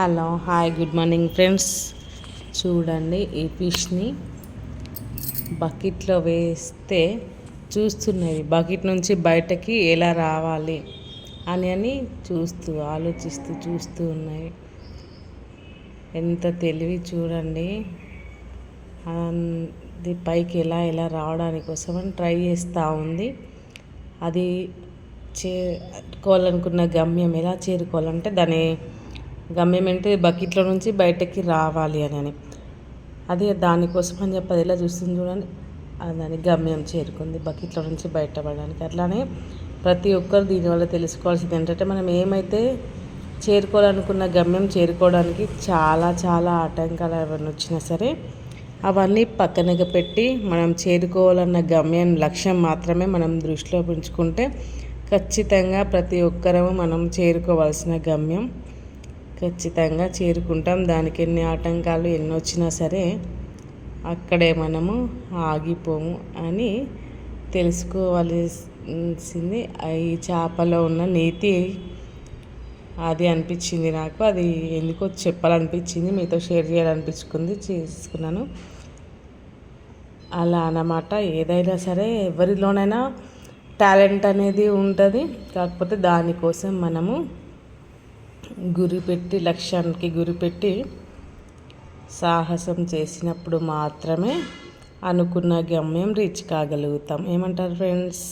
Hello hi good morning friends. చూడండి ఈ ఫిష్ని బకెట్లో వేస్తే చూస్తున్నది బకెట్ నుంచి బయటకి ఎలా రావాలి అని అని చూస్తూ ఆలోచిస్తూ చూస్తూ ఉన్నాయి ఎంత తెలివి చూడండి. అది పైకి ఎలా ఎలా రావడానికి కోసమని అని ట్రై చేస్తూ ఉంది. అది చేరుకోవాలనుకున్న గమ్యం ఎలా చేరుకోవాలంటే దాని గమ్యం ఏంటి? బకెట్లో నుంచి బయటకి రావాలి అని అని. అది దానికోసం అని చెప్పి ఎలా చూస్తుంది చూడండి. దాని గమ్యం చేరుకుంది బకెట్లో నుంచి బయటపడడానికి. అట్లానే ప్రతి ఒక్కరు దీనివల్ల తెలుసుకోవాల్సింది ఏంటంటే మనం ఏమైతే చేరుకోవాలనుకున్న గమ్యం చేరుకోవడానికి చాలా చాలా ఆటంకాలు అవన్నీ వచ్చినా సరే అవన్నీ పక్కనగా పెట్టి మనం చేరుకోవాలన్న గమ్యం లక్ష్యం మాత్రమే మనం దృష్టిలో ఉంచుకుంటే ఖచ్చితంగా ప్రతి ఒక్కరము మనం చేరుకోవాల్సిన గమ్యం ఖచ్చితంగా చేరుకుంటాం. దానికి ఎన్ని ఆటంకాలు ఎన్ని వచ్చినా సరే అక్కడే మనము ఆగిపోము అని తెలుసుకోవాల్సింది. ఈ చేపలో ఉన్న నీతి అది అనిపించింది నాకు. అది ఎందుకో చెప్పాలనిపించింది. మీతో షేర్ చేయాలనిపించుకుంది. చేసుకున్నాను. అలా అన్నమాట. ఏదైనా సరే ఎవరిలోనైనా టాలెంట్ అనేది ఉంటుంది. కాకపోతే దానికోసం మనము గురిపెట్టి లక్ష్యానికి గురిపెట్టి సాహసం చేసినప్పుడు మాత్రమే అనుకున్న గమ్యం రీచ్ కాగలుగుతాం. ఏమంటారు ఫ్రెండ్స్